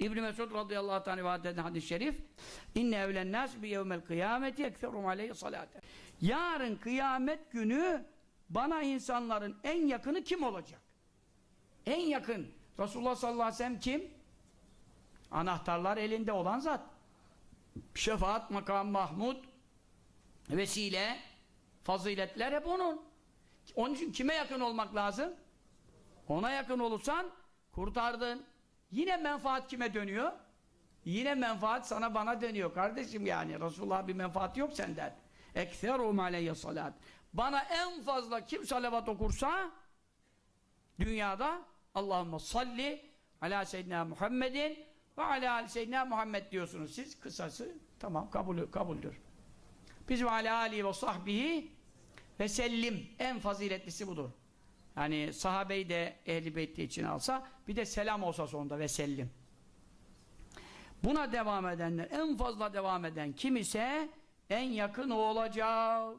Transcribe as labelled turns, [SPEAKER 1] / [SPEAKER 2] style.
[SPEAKER 1] İbn Mesud radıyallahu teala rivayet eden hadis-i şerif inne evlen nas bi yevmel kıyameti ekferum aleyhi salate. Yarın kıyamet günü bana insanların en yakını kim olacak? En yakın. Resulullah sallallahu aleyhi ve sellem kim? Anahtarlar elinde olan zat. Şefaat, makam, mahmud, vesile, faziletler hep onun. Onun için kime yakın olmak lazım? Ona yakın olursan kurtardın. Yine menfaat kime dönüyor? Yine menfaat sana bana dönüyor kardeşim yani. Resulullah bir menfaat yok senden. Ekserum aleyye salat. Bana en fazla kim salavat okursa dünyada Allahümme salli ala seyyidina Muhammedin ve ala ali seyyidina Muhammed diyorsunuz. Siz kısası tamam kabul, kabuldür. Biz ve ala ali ve sahbihi ve sellim en faziletlisi budur. Yani sahabeyi de ehli beyti için alsa bir de selam olsa sonunda ve sellim. Buna devam edenler en fazla devam eden kim ise en yakın o olacak.